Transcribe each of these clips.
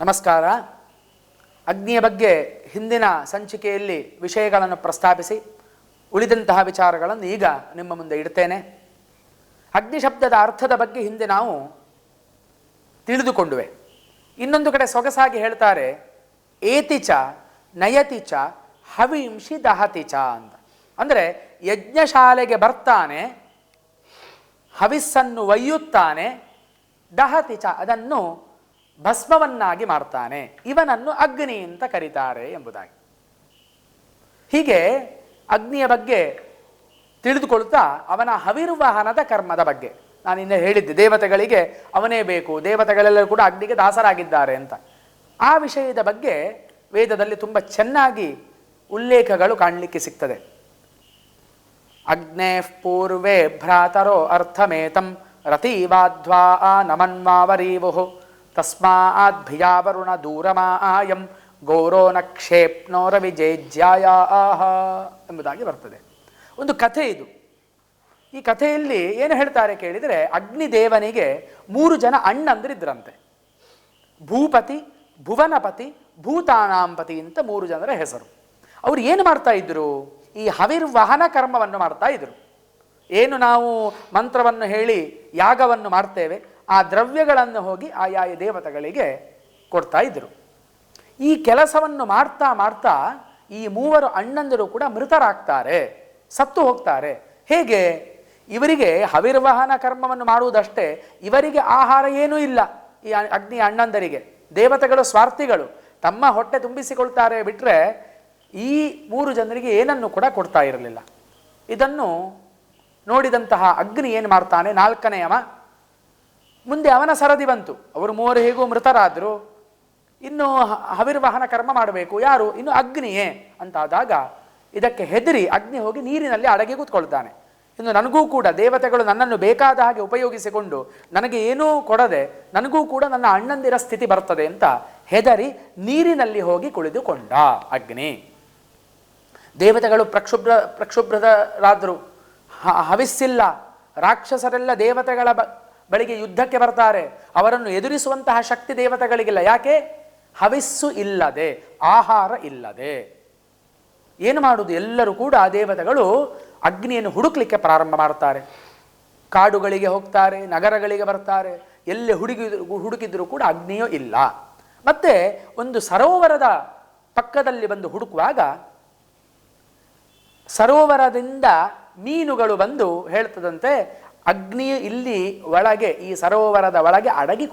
ನಮಸ್ಕಾರ. ಅಗ್ನಿಯ ಬಗ್ಗೆ ಹಿಂದಿನ ಸಂಚಿಕೆಯಲ್ಲಿ ವಿಷಯಗಳನ್ನು ಪ್ರಸ್ತಾಪಿಸಿ, ಉಳಿದಂತಹ ವಿಚಾರಗಳನ್ನು ಈಗ ನಿಮ್ಮ ಮುಂದೆ ಇಡ್ತೇನೆ. ಅಗ್ನಿ ಶಬ್ದದ ಅರ್ಥದ ಬಗ್ಗೆ ಹಿಂದೆ ನಾವು ತಿಳಿದುಕೊಂಡುವೆ. ಇನ್ನೊಂದು ಕಡೆ ಸೊಗಸಾಗಿ ಹೇಳ್ತಾರೆ, ಏತಿಚ ನಯತಿಚ ಹವಿಂಶಿ ದಹತಿಚ ಅಂತ. ಅಂದರೆ ಯಜ್ಞಶಾಲೆಗೆ ಬರ್ತಾನೆ, ಹವಿಸ್ಸನ್ನು ಒಯ್ಯುತ್ತಾನೆ, ದಹತಿಚ ಅದನ್ನು ಭಸ್ಮವನ್ನಾಗಿ ಮಾಡ್ತಾನೆ. ಇವನನ್ನು ಅಗ್ನಿ ಅಂತ ಕರೀತಾರೆ ಎಂಬುದಾಗಿ. ಹೀಗೆ ಅಗ್ನಿಯ ಬಗ್ಗೆ ತಿಳಿದುಕೊಳ್ತಾ ಅವನ ಹವಿರ್ವಹನದ ಕರ್ಮದ ಬಗ್ಗೆ. ನಾನು ಹಿಂದೆ ಹೇಳಿದ್ದೆ, ದೇವತೆಗಳಿಗೆ ಅವನೇ ಬೇಕು ದೇವತೆಗಳೆಲ್ಲರೂ ಕೂಡ ಅಗ್ನಿಗೆ ದಾಸರಾಗಿದ್ದಾರೆ ಅಂತ. ಆ ವಿಷಯದ ಬಗ್ಗೆ ವೇದದಲ್ಲಿ ತುಂಬ ಚೆನ್ನಾಗಿ ಉಲ್ಲೇಖಗಳು ಕಾಣಲಿಕ್ಕೆ ಸಿಗ್ತದೆ. ಅಗ್ನೇ ಪೂರ್ವೇ ಭ್ರಾತರೋ ಅರ್ಥಮೇತಂ ರತೀವಾಧ್ವಾ ನಮನ್ವಾವರೀವು ತಸ್ಮಾತ್ ಭಿಯಾವರುಣ ದೂರಮಾ ಆಯಂ ಗೌರೋ ಆಹ ಎಂಬುದಾಗಿ ಬರ್ತದೆ. ಒಂದು ಕಥೆ ಇದು. ಈ ಕಥೆಯಲ್ಲಿ ಏನು ಹೇಳ್ತಾರೆ ಕೇಳಿದರೆ ಅಗ್ನಿದೇವನಿಗೆ ಮೂರು ಜನ ಅಣ್ಣಂದಿರಿದ್ರಂತೆ. ಭೂಪತಿ, ಭುವನಪತಿ, ಭೂತಾನಾಂಪತಿ ಅಂತ ಮೂರು ಜನರ ಹೆಸರು. ಅವರು ಏನು ಮಾಡ್ತಾ ಇದ್ರು? ಈ ಹವಿರ್ವಹನ ಕರ್ಮವನ್ನು ಮಾಡ್ತಾ ಇದ್ರು. ಏನು ನಾವು ಮಂತ್ರವನ್ನು ಹೇಳಿ ಯಾಗವನ್ನು ಮಾಡ್ತೇವೆ? ಆ ದ್ರವ್ಯಗಳನ್ನು ಹೋಗಿ ಆಯಾಯ ದೇವತೆಗಳಿಗೆ ಕೊಡ್ತಾ ಇದ್ದರು ಈ ಕೆಲಸವನ್ನು ಮಾಡ್ತಾ ಮಾಡ್ತಾ ಈ ಮೂವರು ಅಣ್ಣಂದಿರು ಕೂಡ ಮೃತರಾಗ್ತಾರೆ, ಸತ್ತು ಹೋಗ್ತಾರೆ. ಹೇಗೆ? ಇವರಿಗೆ ಹವಿರ್ವಹನ ಕರ್ಮವನ್ನು ಮಾಡುವುದಷ್ಟೇ, ಇವರಿಗೆ ಆಹಾರ ಏನೂ ಇಲ್ಲ ಈ ಅಗ್ನಿ ಅಣ್ಣಂದರಿಗೆ. ದೇವತೆಗಳು ಸ್ವಾರ್ಥಿಗಳು. ತಮ್ಮ ಹೊಟ್ಟೆ ತುಂಬಿಸಿಕೊಳ್ತಾರೆ ಬಿಟ್ಟರೆ ಈ ಮೂರು ಜನರಿಗೆ ಏನನ್ನು ಕೂಡ ಕೊಡ್ತಾ ಇರಲಿಲ್ಲ. ಇದನ್ನು ನೋಡಿದಂತಹ ಅಗ್ನಿ ಏನು ಮಾಡ್ತಾನೆ? ನಾಲ್ಕನೆಯವ ಮುಂದೆ ಅವನ ಸರದಿ ಬಂತು. ಅವರು ಮೂವರು ಹೇಗೂ ಮೃತರಾದರು. ಇನ್ನು ಹವಿರ್ವಾಹನ ಕರ್ಮ ಮಾಡಬೇಕು. ಯಾರು? ಇನ್ನು ಅಗ್ನಿಯೇ ಅಂತಾದಾಗ ಇದಕ್ಕೆ ಹೆದರಿ ಅಗ್ನಿ ಹೋಗಿ ನೀರಿನಲ್ಲಿ ಅಡಗಿ ಕೂತ್ಕೊಳ್ತಾನೆ ಇನ್ನು ನನಗೂ ಕೂಡ ದೇವತೆಗಳು ನನ್ನನ್ನು ಬೇಕಾದ ಹಾಗೆ ಉಪಯೋಗಿಸಿಕೊಂಡು ನನಗೆ ಏನೂ ಕೊಡದೆ ನನಗೂ ಕೂಡ ನನ್ನ ಅಣ್ಣಂದಿರ ಸ್ಥಿತಿ ಬರ್ತದೆ ಅಂತ ಹೆದರಿ ನೀರಿನಲ್ಲಿ ಹೋಗಿ ಕುಳಿದುಕೊಂಡ ಅಗ್ನಿ. ದೇವತೆಗಳು ಪ್ರಕ್ಷುಬ್ರ ಪ್ರಕ್ಷುಭ್ರದರಾದರು ಹವಿಸ್ಸಿಲ್ಲ. ರಾಕ್ಷಸರೆಲ್ಲ ದೇವತೆಗಳ ಬಳಿಗೆ ಯುದ್ಧಕ್ಕೆ ಬರ್ತಾರೆ. ಅವರನ್ನು ಎದುರಿಸುವಂತಹ ಶಕ್ತಿ ದೇವತೆಗಳಿಗಿಲ್ಲ. ಯಾಕೆ? ಹವಿಸ್ಸು ಇಲ್ಲದೆ, ಆಹಾರ ಇಲ್ಲದೆ. ಏನು ಮಾಡುವುದು ಎಲ್ಲರೂ ಕೂಡ ಆ ದೇವತೆಗಳು ಅಗ್ನಿಯನ್ನು ಹುಡುಕ್ಲಿಕ್ಕೆ ಪ್ರಾರಂಭ ಮಾಡ್ತಾರೆ. ಕಾಡುಗಳಿಗೆ ಹೋಗ್ತಾರೆ, ನಗರಗಳಿಗೆ ಬರ್ತಾರೆ. ಎಲ್ಲಿ ಹುಡುಕಿದ್ರು ಹುಡುಕಿದ್ರು ಕೂಡ ಅಗ್ನಿಯೂ ಇಲ್ಲ. ಮತ್ತೆ ಒಂದು ಸರೋವರದ ಪಕ್ಕದಲ್ಲಿ ಬಂದು ಹುಡುಕುವಾಗ ಸರೋವರದಿಂದ ಮೀನುಗಳು ಬಂದು ಹೇಳ್ತದಂತೆ ಅಗ್ನಿಯು ಇಲ್ಲಿ ಒಳಗೆ, ಈ ಸರೋವರದ ಒಳಗೆ ಅಡಗಿ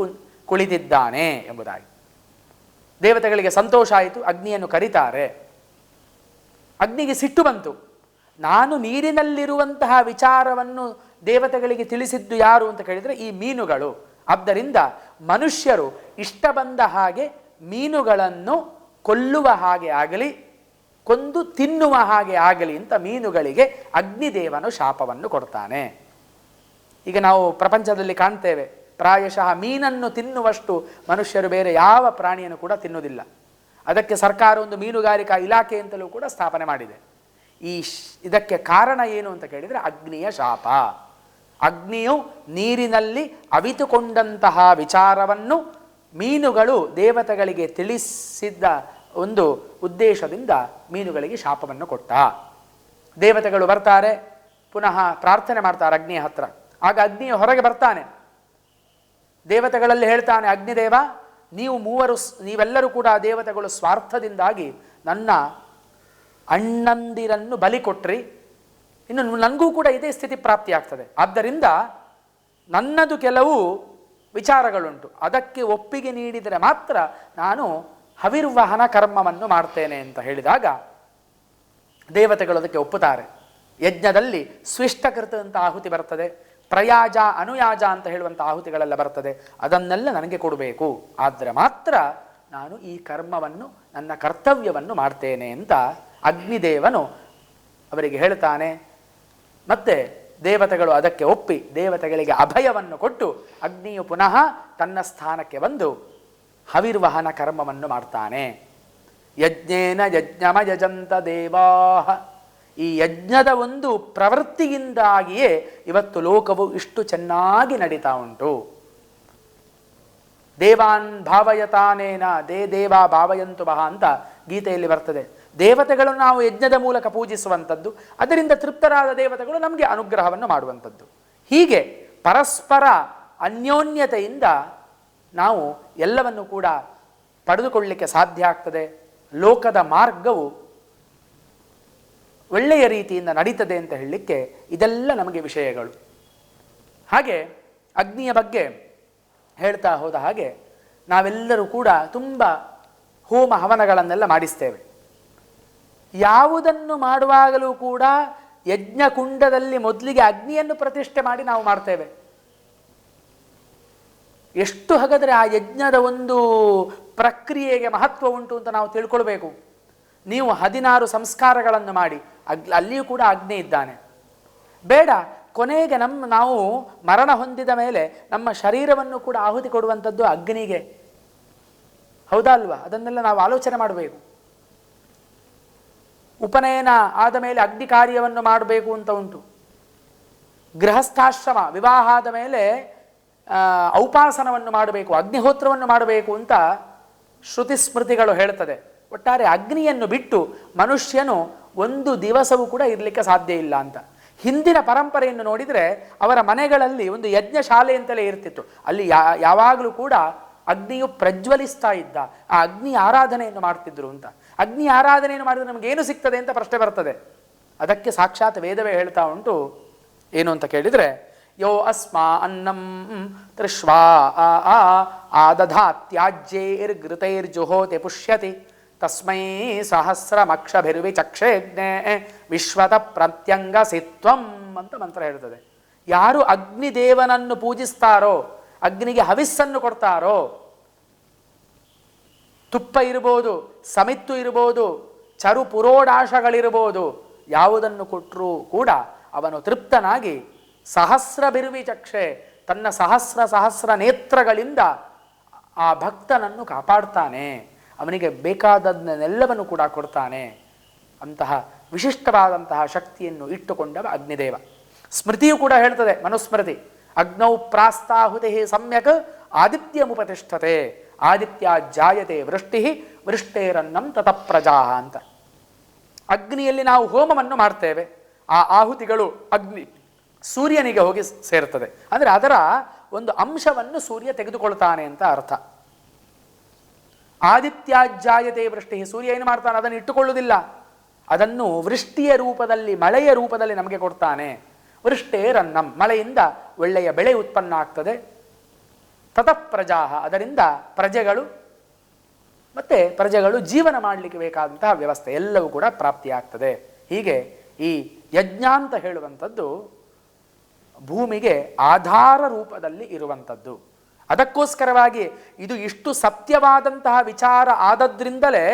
ಕುಳಿತಿದ್ದಾನೆ ಎಂಬುದಾಗಿ. ದೇವತೆಗಳಿಗೆ ಸಂತೋಷ ಆಯಿತು, ಅಗ್ನಿಯನ್ನು ಕರೀತಾರೆ. ಅಗ್ನಿಗೆ ಸಿಟ್ಟು ಬಂತು. ನಾನು ನೀರಿನಲ್ಲಿರುವಂತಹ ವಿಚಾರವನ್ನು ದೇವತೆಗಳಿಗೆ ತಿಳಿಸಿದ್ದು ಯಾರು ಅಂತ ಕೇಳಿದರೆ ಈ ಮೀನುಗಳು. ಆದ್ದರಿಂದ ಮನುಷ್ಯರು ಇಷ್ಟ ಬಂದ ಹಾಗೆ ಮೀನುಗಳನ್ನು ಕೊಲ್ಲುವ ಹಾಗೆ ಆಗಲಿ, ಕೊಂದು ತಿನ್ನುವ ಹಾಗೆ ಆಗಲಿ ಅಂತ ಮೀನುಗಳಿಗೆ ಅಗ್ನಿದೇವನು ಶಾಪವನ್ನು ಕೊಡ್ತಾನೆ. ಈಗ ನಾವು ಪ್ರಪಂಚದಲ್ಲಿ ಕಾಣ್ತೇವೆ. ಪ್ರಾಯಶಃ ಮೀನನ್ನು ತಿನ್ನುವಷ್ಟು ಮನುಷ್ಯರು ಬೇರೆ ಯಾವ ಪ್ರಾಣಿಯನ್ನು ಕೂಡ ತಿನ್ನುವುದಿಲ್ಲ. ಅದಕ್ಕೆ ಸರ್ಕಾರ ಒಂದು ಮೀನುಗಾರಿಕಾ ಇಲಾಖೆ ಅಂತಲೂ ಕೂಡ ಸ್ಥಾಪನೆ ಮಾಡಿದೆ. ಈ ಇದಕ್ಕೆ ಕಾರಣ ಏನು ಅಂತ ಕೇಳಿದರೆ ಅಗ್ನಿಯ ಶಾಪ. ಅಗ್ನಿಯು ನೀರಿನಲ್ಲಿ ಅವಿತುಕೊಂಡಂತಹ ವಿಚಾರವನ್ನು ಮೀನುಗಳು ದೇವತೆಗಳಿಗೆ ತಿಳಿಸಿದ್ದ ಒಂದು ಉದ್ದೇಶದಿಂದ ಮೀನುಗಳಿಗೆ ಶಾಪವನ್ನು ಕೊಟ್ಟ. ದೇವತೆಗಳು ಬರ್ತಾರೆ, ಪುನಃ ಪ್ರಾರ್ಥನೆ ಮಾಡ್ತಾರೆ ಅಗ್ನಿಯ ಹತ್ರ. ಆಗ ಅಗ್ನಿಯ ಹೊರಗೆ ಬರ್ತಾನೆ. ದೇವತೆಗಳಲ್ಲಿ ಹೇಳ್ತಾನೆ, ಅಗ್ನಿದೇವ, ನೀವು ಮೂವರು ನೀವೆಲ್ಲರೂ ಕೂಡ ದೇವತೆಗಳು ಸ್ವಾರ್ಥದಿಂದಾಗಿ ನನ್ನ ಅಣ್ಣಂದಿರನ್ನು ಬಲಿ ಕೊಟ್ರಿ. ಇನ್ನು ನನಗೂ ಕೂಡ ಇದೇ ಸ್ಥಿತಿ ಪ್ರಾಪ್ತಿ ಆಗ್ತದೆ. ಆದ್ದರಿಂದ ನನ್ನದು ಕೆಲವು ವಿಚಾರಗಳುಂಟು. ಅದಕ್ಕೆ ಒಪ್ಪಿಗೆ ನೀಡಿದರೆ ಮಾತ್ರ ನಾನು ಹವಿರ್ವಹನ ಕರ್ಮವನ್ನು ಮಾಡ್ತೇನೆ ಅಂತ ಹೇಳಿದಾಗ ದೇವತೆಗಳು ಅದಕ್ಕೆ ಒಪ್ಪುತ್ತಾರೆ. ಯಜ್ಞದಲ್ಲಿ ಸ್ವಿಷ್ಟಕೃತ ಅಂತ ಆಹುತಿ ಬರ್ತದೆ. ಪ್ರಯಾಜ, ಅನುಯಾಜ ಅಂತ ಹೇಳುವಂಥ ಆಹುತಿಗಳೆಲ್ಲ ಬರ್ತದೆ. ಅದನ್ನೆಲ್ಲ ನನಗೆ ಕೊಡಬೇಕು. ಆದರೆ ಮಾತ್ರ ನಾನು ಈ ಕರ್ಮವನ್ನು, ನನ್ನ ಕರ್ತವ್ಯವನ್ನು ಮಾಡ್ತೇನೆ ಅಂತ ಅಗ್ನಿದೇವನು ಅವರಿಗೆ ಹೇಳ್ತಾನೆ. ಮತ್ತೆ ದೇವತೆಗಳು ಅದಕ್ಕೆ ಒಪ್ಪಿ, ದೇವತೆಗಳಿಗೆ ಅಭಯವನ್ನು ಕೊಟ್ಟು ಅಗ್ನಿಯು ಪುನಃ ತನ್ನ ಸ್ಥಾನಕ್ಕೆ ಬಂದು ಹವಿರ್ವಹನ ಕರ್ಮವನ್ನು ಮಾಡ್ತಾನೆ. ಯಜ್ಞೇನ ಯಜ್ಞಮ ಯಜಂತ ದೇವಾಹ. ಈ ಯಜ್ಞದ ಒಂದು ಪ್ರವೃತ್ತಿಯಿಂದಾಗಿಯೇ ಇವತ್ತು ಲೋಕವು ಇಷ್ಟು ಚೆನ್ನಾಗಿ ನಡೀತಾ ಉಂಟು. ದೇವಾನ್ ಭಾವಯತಾನೇನ, ದೇ ದೇವ ಭಾವಯಂತು ಬಹ ಅಂತ ಗೀತೆಯಲ್ಲಿ ಬರ್ತದೆ. ದೇವತೆಗಳನ್ನು ನಾವು ಯಜ್ಞದ ಮೂಲಕ ಪೂಜಿಸುವಂಥದ್ದು, ಅದರಿಂದ ತೃಪ್ತರಾದ ದೇವತೆಗಳು ನಮಗೆ ಅನುಗ್ರಹವನ್ನು ಮಾಡುವಂಥದ್ದು. ಹೀಗೆ ಪರಸ್ಪರ ಅನ್ಯೋನ್ಯತೆಯಿಂದ ನಾವು ಎಲ್ಲವನ್ನು ಕೂಡ ಪಡೆದುಕೊಳ್ಳಲಿಕ್ಕೆ ಸಾಧ್ಯ ಆಗ್ತದೆ. ಲೋಕದ ಮಾರ್ಗವು ಒಳ್ಳೆಯ ರೀತಿಯಿಂದ ನಡೀತದೆ ಅಂತ ಹೇಳಲಿಕ್ಕೆ ಇದೆಲ್ಲ ನಮಗೆ ವಿಷಯಗಳು. ಹಾಗೆ ಅಗ್ನಿಯ ಬಗ್ಗೆ ಹೇಳ್ತಾ ಹೋದ ಹಾಗೆ ನಾವೆಲ್ಲರೂ ಕೂಡ ತುಂಬ ಹೋಮ ಹವನಗಳನ್ನೆಲ್ಲ ಮಾಡಿಸ್ತೇವೆ. ಯಾವುದನ್ನು ಮಾಡುವಾಗಲೂ ಕೂಡ ಯಜ್ಞಕುಂಡದಲ್ಲಿ ಮೊದಲಿಗೆ ಅಗ್ನಿಯನ್ನು ಪ್ರತಿಷ್ಠೆ ಮಾಡಿ ನಾವು ಮಾಡ್ತೇವೆ. ಎಷ್ಟು ಹಾಗಾದರೆ ಆ ಯಜ್ಞದ ಒಂದು ಪ್ರಕ್ರಿಯೆಗೆ ಮಹತ್ವ ಉಂಟು ಅಂತ ನಾವು ತಿಳ್ಕೊಳ್ಬೇಕು. ನೀವು ಹದಿನಾರು ಸಂಸ್ಕಾರಗಳನ್ನು ಮಾಡಿ ಅಲ್ಲಿಯೂ ಕೂಡ ಅಗ್ನಿ ಇದ್ದಾನೆ. ಬೇಡ, ಕೊನೆಗೆ ನಮ್ಮ ನಾವು ಮರಣ ಹೊಂದಿದ ಮೇಲೆ ನಮ್ಮ ಶರೀರವನ್ನು ಕೂಡ ಆಹುತಿ ಕೊಡುವಂಥದ್ದು ಅಗ್ನಿಗೆ. ಹೌದಾ ಅಲ್ವಾ? ಅದನ್ನೆಲ್ಲ ನಾವು ಆಲೋಚನೆ ಮಾಡಬೇಕು. ಉಪನಯನ ಆದ ಮೇಲೆ ಅಗ್ನಿ ಕಾರ್ಯವನ್ನು ಮಾಡಬೇಕು ಅಂತ ಉಂಟು. ಗೃಹಸ್ಥಾಶ್ರಮ, ವಿವಾಹ ಆದ ಮೇಲೆ ಔಪಾಸನವನ್ನು ಮಾಡಬೇಕು, ಅಗ್ನಿಹೋತ್ರವನ್ನು ಮಾಡಬೇಕು ಅಂತ ಶ್ರುತಿ ಸ್ಮೃತಿಗಳು ಹೇಳ್ತದೆ. ಒಟ್ಟಾರೆ ಅಗ್ನಿಯನ್ನು ಬಿಟ್ಟು ಮನುಷ್ಯನು ಒಂದು ದಿವಸವೂ ಕೂಡ ಇರಲಿಕ್ಕೆ ಸಾಧ್ಯ ಇಲ್ಲ ಅಂತ. ಹಿಂದಿನ ಪರಂಪರೆಯನ್ನು ನೋಡಿದರೆ ಅವರ ಮನೆಗಳಲ್ಲಿ ಒಂದು ಯಜ್ಞ ಶಾಲೆ ಅಂತಲೇ ಇರ್ತಿತ್ತು. ಅಲ್ಲಿ ಯಾವಾಗಲೂ ಕೂಡ ಅಗ್ನಿಯು ಪ್ರಜ್ವಲಿಸ್ತಾ ಇದ್ದ. ಆ ಅಗ್ನಿ ಆರಾಧನೆಯನ್ನು ಮಾಡ್ತಿದ್ರು ಅಂತ. ಅಗ್ನಿ ಆರಾಧನೆಯನ್ನು ಮಾಡಿದ್ರೆ ನಮಗೇನು ಸಿಗ್ತದೆ ಅಂತ ಪ್ರಶ್ನೆ ಬರ್ತದೆ. ಅದಕ್ಕೆ ಸಾಕ್ಷಾತ್ ವೇದವೇ ಹೇಳ್ತಾ ಉಂಟು. ಏನು ಅಂತ ಕೇಳಿದರೆ, ಯೋ ಅಸ್ಮಾ ಅನ್ನಂ ತೃಷ್ವಾ, ಆ ಆ ಆದಧಾತ್ಯಾಜ್ಯೈರ್ಘೃತೈರ್ಜುಹೋತಿ ಪುಷ್ಯತಿ. ತಸ್ಮೈ ಸಹಸ್ರಮಕ್ಷಭಿರ್ವಿಚಕ್ಷೇಜ್ಞೆ ವಿಶ್ವತ ಪ್ರತ್ಯಂಗಸಿತ್ವಂ ಅಂತ ಮಂತ್ರ ಹೇಳ್ತದೆ. ಯಾರು ಅಗ್ನಿದೇವನನ್ನು ಪೂಜಿಸ್ತಾರೋ, ಅಗ್ನಿಗೆ ಹವಿಸ್ಸನ್ನು ಕೊಡ್ತಾರೋ, ತುಪ್ಪ ಇರ್ಬೋದು, ಸಮಿತ್ತು ಇರ್ಬೋದು, ಚರು ಪುರೋಡಾಶಗಳಿರ್ಬೋದು, ಯಾವುದನ್ನು ಕೊಟ್ಟರೂ ಕೂಡ ಅವನು ತೃಪ್ತನಾಗಿ ಸಹಸ್ರ ಬಿರುವಿ ಚಕ್ಷೆ, ತನ್ನ ಸಹಸ್ರ ಸಹಸ್ರ ನೇತ್ರಗಳಿಂದ ಆ ಭಕ್ತನನ್ನು ಕಾಪಾಡ್ತಾನೆ. ಅವನಿಗೆ ಬೇಕಾದದ್ದನ್ನೆಲ್ಲವನ್ನು ಕೂಡ ಕೊಡ್ತಾನೆ ಅಂತಹ ವಿಶಿಷ್ಟವಾದಂತಹ ಶಕ್ತಿಯನ್ನು ಇಟ್ಟುಕೊಂಡವ ಅಗ್ನಿದೇವ. ಸ್ಮೃತಿಯು ಕೂಡ ಹೇಳ್ತದೆ, ಮನುಸ್ಮೃತಿ, ಅಗ್ನೌ ಪ್ರಾಸ್ತಾಹುತಿ ಸಮ್ಯಕ್ ಆದಿತ್ಯ ಮುಪತಿಷ್ಠತೆ ಆದಿತ್ಯ ಜಾಯತೆ ವೃಷ್ಟಿ ವೃಷ್ಟೇರನ್ನಂ ತತ ಪ್ರಜಾ ಅಂತ. ಅಗ್ನಿಯಲ್ಲಿ ನಾವು ಹೋಮವನ್ನು ಮಾಡ್ತೇವೆ, ಆ ಆಹುತಿಗಳು ಅಗ್ನಿ ಸೂರ್ಯನಿಗೆ ಹೋಗಿ ಸೇರ್ತದೆ. ಅಂದರೆ ಅದರ ಒಂದು ಅಂಶವನ್ನು ಸೂರ್ಯ ತೆಗೆದುಕೊಳ್ತಾನೆ ಅಂತ ಅರ್ಥ. ಆದಿತ್ಯಾಜ್ಯಾಯತೆ ವೃಷ್ಟಿ ಸೂರ್ಯ ಏನು ಮಾಡ್ತಾನೆ? ಅದನ್ನು ಇಟ್ಟುಕೊಳ್ಳುವುದಿಲ್ಲ. ಅದನ್ನು ವೃಷ್ಟಿಯ ರೂಪದಲ್ಲಿ, ಮಳೆಯ ರೂಪದಲ್ಲಿ ನಮಗೆ ಕೊಡ್ತಾನೆ. ವೃಷ್ಟೇರನ್ನಂ ಮಳೆಯಿಂದ ಒಳ್ಳೆಯ ಬೆಳೆ ಉತ್ಪನ್ನ ಆಗ್ತದೆ. ತತಃ ಪ್ರಜಾಹ, ಅದರಿಂದ ಪ್ರಜೆಗಳು ಮತ್ತೆ ಪ್ರಜೆಗಳು ಜೀವನ ಮಾಡಲಿಕ್ಕೆ ಬೇಕಾದಂತಹ ವ್ಯವಸ್ಥೆ ಎಲ್ಲವೂ ಕೂಡ ಪ್ರಾಪ್ತಿಯಾಗ್ತದೆ ಹೀಗೆ ಈ ಯಜ್ಞ ಅಂತ ಹೇಳುವಂಥದ್ದು ಭೂಮಿಗೆ ಆಧಾರ ರೂಪದಲ್ಲಿ ಇರುವಂಥದ್ದು. ಅದಕ್ಕೋಸ್ಕರವಾಗಿ ಇದು ಇಷ್ಟು ಸತ್ಯವಾದಂತಹ ವಿಚಾರ ಆದದ್ರಿಂದಲೇ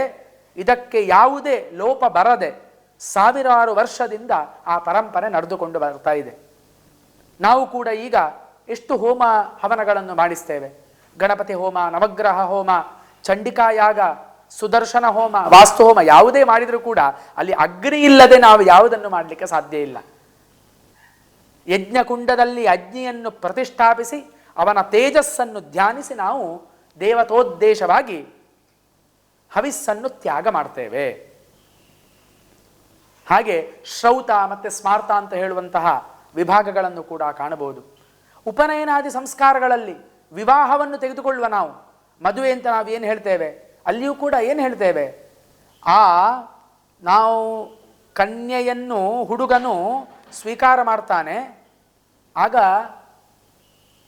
ಇದಕ್ಕೆ ಯಾವುದೇ ಲೋಪ ಬರದೆ ಸಾವಿರಾರು ವರ್ಷದಿಂದ ಆ ಪರಂಪರೆ ನಡೆದುಕೊಂಡು ಬರ್ತಾ ಇದೆ. ನಾವು ಕೂಡ ಈಗ ಎಷ್ಟು ಹೋಮ ಹವನಗಳನ್ನು ಮಾಡಿಸ್ತೇವೆ. ಗಣಪತಿ ಹೋಮ, ನವಗ್ರಹ ಹೋಮ ಚಂಡಿಕಾಯಾಗ ಸುದರ್ಶನ ಹೋಮ, ವಾಸ್ತು ಹೋಮ ಯಾವುದೇ ಮಾಡಿದರೂ ಕೂಡ ಅಲ್ಲಿ ಅಗ್ನಿ ಇಲ್ಲದೆ ನಾವು ಯಾವುದನ್ನು ಮಾಡಲಿಕ್ಕೆ ಸಾಧ್ಯ ಇಲ್ಲ. ಯಜ್ಞಕುಂಡದಲ್ಲಿ ಅಗ್ನಿಯನ್ನು ಪ್ರತಿಷ್ಠಾಪಿಸಿ ಅವನ ತೇಜಸ್ಸನ್ನು ಧ್ಯಾನಿಸಿ ನಾವು ದೇವತೋದ್ದೇಶವಾಗಿ ಹವಿಸ್ಸನ್ನು ತ್ಯಾಗ ಮಾಡ್ತೇವೆ. ಹಾಗೆ ಶ್ರೌತ ಮತ್ತು ಸ್ಮಾರ್ತ ಅಂತ ಹೇಳುವಂತಹ ವಿಭಾಗಗಳನ್ನು ಕೂಡ ಕಾಣಬಹುದು. ಉಪನಯನಾದಿ ಸಂಸ್ಕಾರಗಳಲ್ಲಿ ವಿವಾಹವನ್ನು ತೆಗೆದುಕೊಳ್ಳುವ ನಾವು, ಮದುವೆ ಅಂತ ನಾವು ಏನು ಹೇಳ್ತೇವೆ? ಅಲ್ಲಿಯೂ ಕೂಡ ಏನು ಹೇಳ್ತೇವೆ? ಆ ನಾವು ಕನ್ಯೆಯನ್ನು ಹುಡುಗನು ಸ್ವೀಕಾರ ಮಾಡ್ತಾನೆ, ಆಗ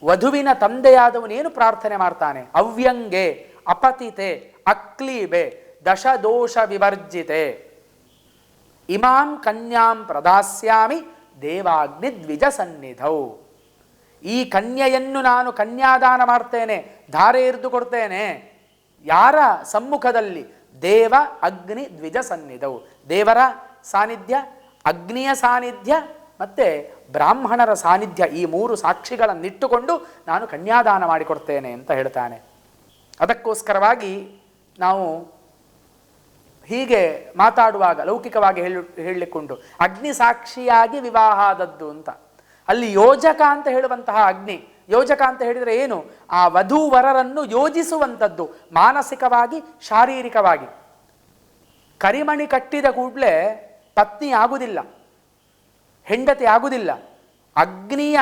ವಧುವಿನ ತಂದೆಯಾದವನೇನು ಪ್ರಾರ್ಥನೆ ಮಾಡ್ತಾನೆ? ಅವ್ಯಂಗೆ, ಅಪತಿತೆ, ಅಕ್ಲೀಬೆ, ದಶದೋಷ ವಿವರ್ಜಿತೆ. ಇಮಾಂ ಕನ್ಯಾಂ ಪ್ರದಾಸ್ಯಾಮಿ, ದೇವಾಗ್ನಿ ದ್ವಿಜ ಸನ್ನಿಧೌ. ಈ ಕನ್ಯೆಯನ್ನು ನಾನು ಕನ್ಯಾದಾನ ಮಾಡ್ತೇನೆ, ಧಾರೆ ಇರಿದು ಕೊಡ್ತೇನೆ. ಯಾರ ಸಮ್ಮುಖದಲ್ಲಿ? ದೇವ, ಅಗ್ನಿ, ದ್ವಿಜ ಸನ್ನಿಧವು ದೇವರ ಸಾನ್ನಿಧ್ಯ, ಅಗ್ನಿಯ ಸಾನ್ನಿಧ್ಯ ಮತ್ತೆ ಬ್ರಾಹ್ಮಣರ ಸಾನ್ನಿಧ್ಯ ಈ ಮೂರು ಸಾಕ್ಷಿಗಳನ್ನಿಟ್ಟುಕೊಂಡು ನಾನು ಕನ್ಯಾದಾನ ಮಾಡಿಕೊಡ್ತೇನೆ ಅಂತ ಹೇಳ್ತಾನೆ. ಅದಕ್ಕೋಸ್ಕರವಾಗಿ ನಾವು ಹೀಗೆ ಮಾತಾಡುವಾಗ, ಲೌಕಿಕವಾಗಿ ಹೇಳಿ, ಹೇಳಲಿಕ್ಕುಂಟು, ಅಗ್ನಿ ಸಾಕ್ಷಿಯಾಗಿ ವಿವಾಹ ಆದದ್ದು ಅಂತ. ಅಲ್ಲಿ ಯೋಜಕ ಅಂತ ಹೇಳುವಂತಹ ಅಗ್ನಿ, ಯೋಜಕ ಅಂತ ಹೇಳಿದರೆ ಏನು? ಆ ವಧುವರರನ್ನು ಯೋಜಿಸುವಂಥದ್ದು, ಮಾನಸಿಕವಾಗಿ, ಶಾರೀರಿಕವಾಗಿ. ಕರಿಮಣಿ ಕಟ್ಟಿದ ಕೂಡಲೇ ಪತ್ನಿ ಆಗುವುದಿಲ್ಲ ಹೆಂಡತಿ ಆಗುವುದಿಲ್ಲ ಅಗ್ನಿಯ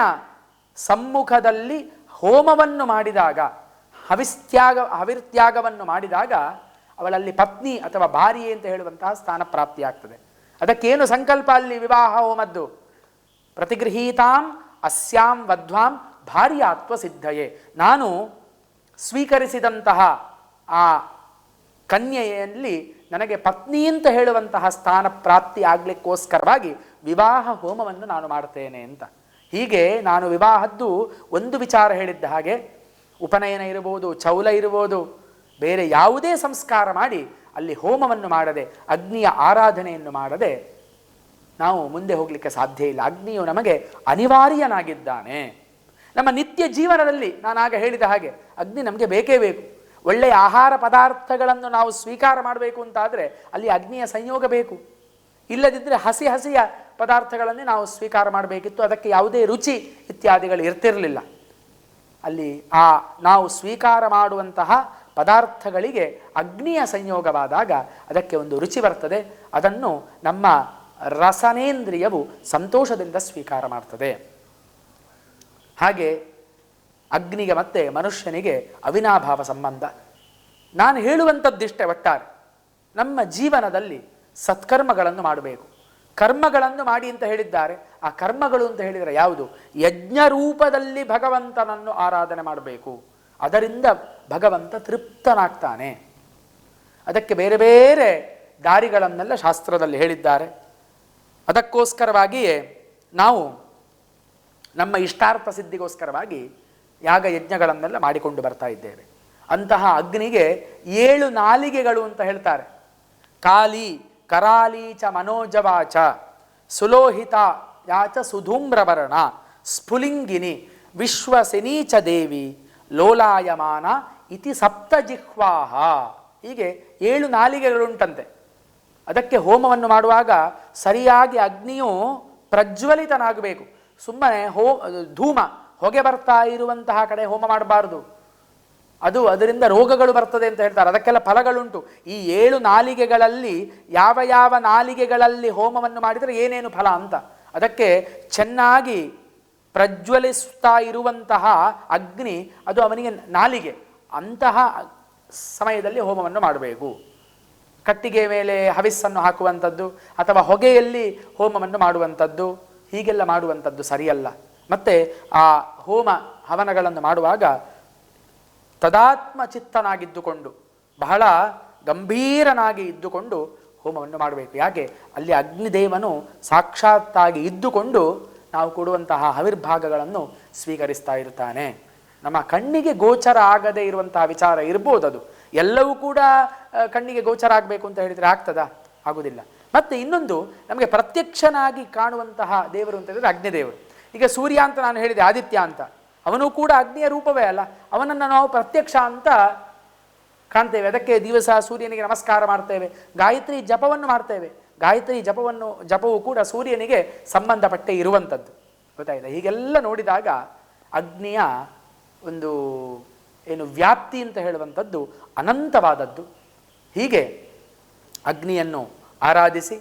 ಸಮ್ಮುಖದಲ್ಲಿ ಹೋಮವನ್ನು ಮಾಡಿದಾಗ, ಹವಿಸ್ತ್ಯಾಗ, ಹವಿರ್ತ್ಯಾಗವನ್ನು ಮಾಡಿದಾಗ ಅವಳಲ್ಲಿ ಪತ್ನಿ ಅಥವಾ ಭಾರ್ಯೆ ಅಂತ ಹೇಳುವಂತಹ ಸ್ಥಾನ ಪ್ರಾಪ್ತಿಯಾಗ್ತದೆ ಅದಕ್ಕೇನು ಸಂಕಲ್ಪ ಅಲ್ಲಿ ವಿವಾಹ ಹೋಮದ್ದು? ಪ್ರತಿಗೃಹೀತಾಂ ಅಸ್ಯಾಂ ವಧ್ವಾಂ ಭಾರ್ಯಾತ್ವ ಸಿದ್ಧಯೇ. ನಾನು ಸ್ವೀಕರಿಸಿದಂತಹ ಆ ಕನ್ಯೆಯಲ್ಲಿ ನನಗೆ ಪತ್ನಿ ಅಂತ ಹೇಳುವಂತಹ ಸ್ಥಾನ ಪ್ರಾಪ್ತಿ ಆಗ್ಲಿಕ್ಕೋಸ್ಕರವಾಗಿ ವಿವಾಹ ಹೋಮವನ್ನು ನಾನು ಮಾಡ್ತೇನೆ ಅಂತ. ಹೀಗೆ ನಾನು ವಿವಾಹದ್ದು ಒಂದು ವಿಚಾರ ಹೇಳಿದ್ದ ಹಾಗೆ ಉಪನಯನ ಇರಬಹುದು, ಚೌಲ ಇರಬಹುದು, ಬೇರೆ ಯಾವುದೇ ಸಂಸ್ಕಾರ ಮಾಡಿ ಅಲ್ಲಿ ಹೋಮವನ್ನು ಮಾಡದೆ, ಅಗ್ನಿಯ ಆರಾಧನೆಯನ್ನು ಮಾಡದೆ ನಾವು ಮುಂದೆ ಹೋಗಲಿಕ್ಕೆ ಸಾಧ್ಯ ಇಲ್ಲ. ಅಗ್ನಿಯು ನಮಗೆ ಅನಿವಾರ್ಯನಾಗಿದ್ದಾನೆ. ನಮ್ಮ ನಿತ್ಯ ಜೀವನದಲ್ಲಿ ನಾನು ಆಗ ಹೇಳಿದ ಹಾಗೆ ಅಗ್ನಿ ನಮಗೆ ಬೇಕೇ ಬೇಕು. ಒಳ್ಳೆಯ ಆಹಾರ ಪದಾರ್ಥಗಳನ್ನು ನಾವು ಸ್ವೀಕಾರ ಮಾಡಬೇಕು ಅಂತಾದರೆ ಅಲ್ಲಿ ಅಗ್ನಿಯ ಸಂಯೋಗ ಬೇಕು. ಇಲ್ಲದಿದ್ದರೆ ಹಸಿ ಹಸಿಯ ಪದಾರ್ಥಗಳನ್ನೇ ನಾವು ಸ್ವೀಕಾರ ಮಾಡಬೇಕಿತ್ತು. ಅದಕ್ಕೆ ಯಾವುದೇ ರುಚಿ ಇತ್ಯಾದಿಗಳು ಇರ್ತಿರಲಿಲ್ಲ. ಅಲ್ಲಿ ಆ ನಾವು ಸ್ವೀಕಾರ ಮಾಡುವಂತಹ ಪದಾರ್ಥಗಳಿಗೆ ಅಗ್ನಿಯ ಸಂಯೋಗವಾದಾಗ ಅದಕ್ಕೆ ಒಂದು ರುಚಿ ಬರ್ತದೆ. ಅದನ್ನು ನಮ್ಮ ರಸನೇಂದ್ರಿಯವು ಸಂತೋಷದಿಂದ ಸ್ವೀಕಾರ ಮಾಡ್ತದೆ. ಹಾಗೆ ಅಗ್ನಿಗೆ ಮತ್ತೆ ಮನುಷ್ಯನಿಗೆ ಅವಿನಾಭಾವ ಸಂಬಂಧ. ನಾನು ಹೇಳುವಂಥದ್ದಿಷ್ಟೇ ಒಟ್ಟಾರೆ. ನಮ್ಮ ಜೀವನದಲ್ಲಿ ಸತ್ಕರ್ಮಗಳನ್ನು ಮಾಡಬೇಕು. ಕರ್ಮಗಳನ್ನು ಮಾಡಿ ಅಂತ ಹೇಳಿದ್ದಾರೆ. ಆ ಕರ್ಮಗಳು ಅಂತ ಹೇಳಿದರೆ ಯಾವುದು? ಯಜ್ಞ ರೂಪದಲ್ಲಿ ಭಗವಂತನನ್ನು ಆರಾಧನೆ ಮಾಡಬೇಕು. ಅದರಿಂದ ಭಗವಂತ ತೃಪ್ತನಾಗ್ತಾನೆ. ಅದಕ್ಕೆ ಬೇರೆ ಬೇರೆ ದಾರಿಗಳನ್ನೆಲ್ಲ ಶಾಸ್ತ್ರದಲ್ಲಿ ಹೇಳಿದ್ದಾರೆ. ಅದಕ್ಕೋಸ್ಕರವಾಗಿಯೇ ನಾವು ನಮ್ಮ ಇಷ್ಟಾರ್ಥ ಸಿದ್ಧಿಗೋಸ್ಕರವಾಗಿ ಯಾಗ ಯಜ್ಞಗಳನ್ನೆಲ್ಲ ಮಾಡಿಕೊಂಡು ಬರ್ತಾ ಇದ್ದೇವೆ. ಅಂತಹ ಅಗ್ನಿಗೆ ಏಳು ನಾಲಿಗೆಗಳು ಅಂತ ಹೇಳ್ತಾರೆ. ಕಾಲಿ ಕರಾಲಿ ಚ ಮನೋಜವಾಚ ಸುಲೋಹಿತ ಯಾಚ ಸುಧೂಮ್ರವರ್ಣ ಸ್ಫುಲಿಂಗಿನಿ ವಿಶ್ವಸಿನೀಚ ದೇವಿ ಲೋಲಾಯಮಾನ ಇತಿ ಸಪ್ತಜಿಹ್ವಾಹ ಹೀಗೆ ಏಳು ನಾಲಿಗೆಗಳುಂಟಂತೆ. ಅದಕ್ಕೆ ಹೋಮವನ್ನು ಮಾಡುವಾಗ ಸರಿಯಾಗಿ ಅಗ್ನಿಯು ಪ್ರಜ್ವಲಿತನಾಗಬೇಕು. ಸುಮ್ಮನೆ ಹೋ, ಧೂಮ, ಹೊಗೆ ಬರ್ತಾ ಇರುವಂತಹ ಕಡೆ ಹೋಮ ಮಾಡಬಾರದು. ಅದು ಅದರಿಂದ ರೋಗಗಳು ಬರ್ತದೆ ಅಂತ ಹೇಳ್ತಾರೆ. ಅದಕ್ಕೆಲ್ಲ ಫಲಗಳುಂಟು. ಈ ಏಳು ನಾಲಿಗೆಗಳಲ್ಲಿ ಯಾವ ಯಾವ ನಾಲಿಗೆಗಳಲ್ಲಿ ಹೋಮವನ್ನು ಮಾಡಿದರೆ ಏನೇನು ಫಲ ಅಂತ. ಅದಕ್ಕೆ ಚೆನ್ನಾಗಿ ಪ್ರಜ್ವಲಿಸ್ತಾ ಇರುವಂತಹ ಅಗ್ನಿ, ಅದು ಅವನಿಗೆ ನಾಲಿಗೆ. ಅಂತಹ ಸಮಯದಲ್ಲಿ ಹೋಮವನ್ನು ಮಾಡಬೇಕು. ಕಟ್ಟಿಗೆ ಮೇಲೆ ಹವಿಸ್ಸನ್ನು ಹಾಕುವಂಥದ್ದು ಅಥವಾ ಹೊಗೆಯಲ್ಲಿ ಹೋಮವನ್ನು ಮಾಡುವಂಥದ್ದು, ಹೀಗೆಲ್ಲ ಮಾಡುವಂಥದ್ದು ಸರಿಯಲ್ಲ. ಮತ್ತು ಆ ಹೋಮ ಹವನಗಳನ್ನು ಮಾಡುವಾಗ ತದಾತ್ಮ ಚಿತ್ತನಾಗಿದ್ದುಕೊಂಡು ಬಹಳ ಗಂಭೀರನಾಗಿ ಇದ್ದುಕೊಂಡು ಹೋಮವನ್ನು ಮಾಡಬೇಕು. ಯಾಕೆ? ಅಲ್ಲಿ ಅಗ್ನಿದೇವನು ಸಾಕ್ಷಾತ್ತಾಗಿ ಇದ್ದುಕೊಂಡು ನಾವು ಕೊಡುವಂತಹ ಹವಿರ್ಭಾಗಗಳನ್ನು ಸ್ವೀಕರಿಸ್ತಾ ಇರ್ತಾನೆ. ನಮ್ಮ ಕಣ್ಣಿಗೆ ಗೋಚರ ಆಗದೇ ಇರುವಂತಹ ವಿಚಾರ ಇರ್ಬೋದು ಅದು. ಎಲ್ಲವೂ ಕೂಡ ಕಣ್ಣಿಗೆ ಗೋಚರ ಆಗಬೇಕು ಅಂತ ಹೇಳಿದರೆ ಆಗ್ತದಾ? ಆಗುವುದಿಲ್ಲ ಮತ್ತು ಇನ್ನೊಂದು, ನಮಗೆ ಪ್ರತ್ಯಕ್ಷನಾಗಿ ಕಾಣುವಂತಹ ದೇವರು ಅಂತ ಹೇಳಿದರೆ ಅಗ್ನಿದೇವರು. ಈಗ ಸೂರ್ಯ ಅಂತ ನಾನು ಹೇಳಿದೆ, ಆದಿತ್ಯ ಅಂತ. ಅವನು ಕೂಡ ಅಗ್ನಿಯ ರೂಪವೇ ಅಲ್ಲ, ಅವನನ್ನು ನಾವು ಪ್ರತ್ಯಕ್ಷ ಅಂತ ಕಾಣ್ತೇವೆ. ಅದಕ್ಕೆ ದಿವಸ ಸೂರ್ಯನಿಗೆ ನಮಸ್ಕಾರ ಮಾಡ್ತೇವೆ, ಗಾಯತ್ರಿ ಜಪವನ್ನು ಮಾಡ್ತೇವೆ. ಗಾಯತ್ರಿ ಜಪವನ್ನು, ಜಪವು ಕೂಡ ಸೂರ್ಯನಿಗೆ ಸಂಬಂಧಪಟ್ಟೆ ಇರುವಂಥದ್ದು. ಗೊತ್ತಾಯ್ತಾ? ಹೀಗೆಲ್ಲ ನೋಡಿದಾಗ ಅಗ್ನಿಯ ಒಂದು ಏನು ವ್ಯಾಪ್ತಿ ಅಂತ ಹೇಳುವಂಥದ್ದು ಅನಂತವಾದದ್ದು. ಹೀಗೆ ಅಗ್ನಿಯನ್ನು ಆರಾಧಿಸಿ,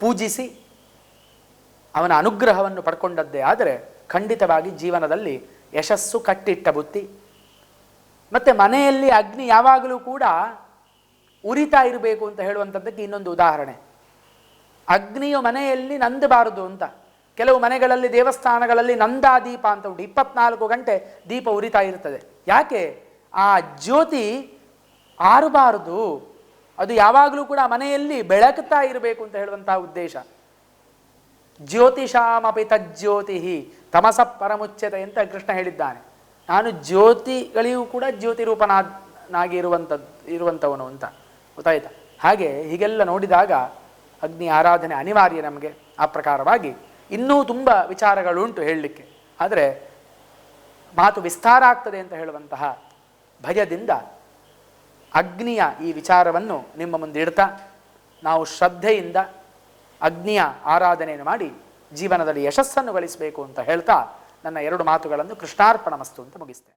ಪೂಜಿಸಿ ಅವನ ಅನುಗ್ರಹವನ್ನು ಪಡ್ಕೊಂಡದ್ದೇ ಆದರೆ ಖಂಡಿತವಾಗಿ ಜೀವನದಲ್ಲಿ ಯಶಸ್ಸು ಕಟ್ಟಿಟ್ಟ ಬುತ್ತಿ ಮತ್ತು ಮನೆಯಲ್ಲಿ ಅಗ್ನಿ ಯಾವಾಗಲೂ ಕೂಡ ಉರಿತಾ ಇರಬೇಕು ಅಂತ ಹೇಳುವಂಥದ್ದಕ್ಕೆ ಇನ್ನೊಂದು ಉದಾಹರಣೆ. ಅಗ್ನಿಯು ಮನೆಯಲ್ಲಿ ನಂದಬಾರದು ಅಂತ. ಕೆಲವು ಮನೆಗಳಲ್ಲಿ ದೇವಸ್ಥಾನಗಳಲ್ಲಿ ನಂದಾ ದೀಪ ಅಂತ ಉಂಟು. ಇಪ್ಪತ್ನಾಲ್ಕು ಗಂಟೆ ದೀಪ ಉರಿತಾ ಇರ್ತದೆ. ಯಾಕೆ? ಆ ಜ್ಯೋತಿ ಆರಬಾರದು. ಅದು ಯಾವಾಗಲೂ ಕೂಡ ಮನೆಯಲ್ಲಿ ಬೆಳಕುತ್ತಾ ಇರಬೇಕು ಅಂತ ಹೇಳುವಂತಹ ಉದ್ದೇಶ. ಜ್ಯೋತಿಷಾಮಪಿ ತಜ್ಜ್ಯೋತಿ ತಮಸ ಪರಮುಚ್ಯತೆ ಅಂತ ಕೃಷ್ಣ ಹೇಳಿದ್ದಾನೆ. ನಾನು ಜ್ಯೋತಿಗಳಿಗೂ ಕೂಡ ಜ್ಯೋತಿ ರೂಪನಾಗಿ ಇರುವಂಥದ್ದು ಇರುವಂಥವನು ಅಂತ ಗೊತ್ತಾಯ್ತಾ? ಹಾಗೆ ಹೀಗೆಲ್ಲ ನೋಡಿದಾಗ ಅಗ್ನಿ ಆರಾಧನೆ ಅನಿವಾರ್ಯ ನಮಗೆ ಆ ಪ್ರಕಾರವಾಗಿ ಇನ್ನೂ ತುಂಬ ವಿಚಾರಗಳುಂಟು ಹೇಳಲಿಕ್ಕೆ. ಆದರೆ ಮಾತು ವಿಸ್ತಾರ ಆಗ್ತದೆ ಅಂತ ಹೇಳುವಂತಹ ಭಯದಿಂದ ಅಗ್ನಿಯ ಈ ವಿಚಾರವನ್ನು ನಿಮ್ಮ ಮುಂದೆ ಇಡ್ತಾ, ನಾವು ಶ್ರದ್ಧೆಯಿಂದ ಅಗ್ನಿಯ ಆರಾಧನೆಯನ್ನು ಮಾಡಿ ಜೀವನದಲ್ಲಿ ಯಶಸ್ಸನ್ನು ಗಳಿಸಬೇಕು ಅಂತ ಹೇಳ್ತಾ ನನ್ನ ಎರಡು ಮಾತುಗಳನ್ನು ಕೃಷ್ಣಾರ್ಪಣ ಮಸ್ತು ಅಂತ ಮುಗಿಸ್ತೇನೆ.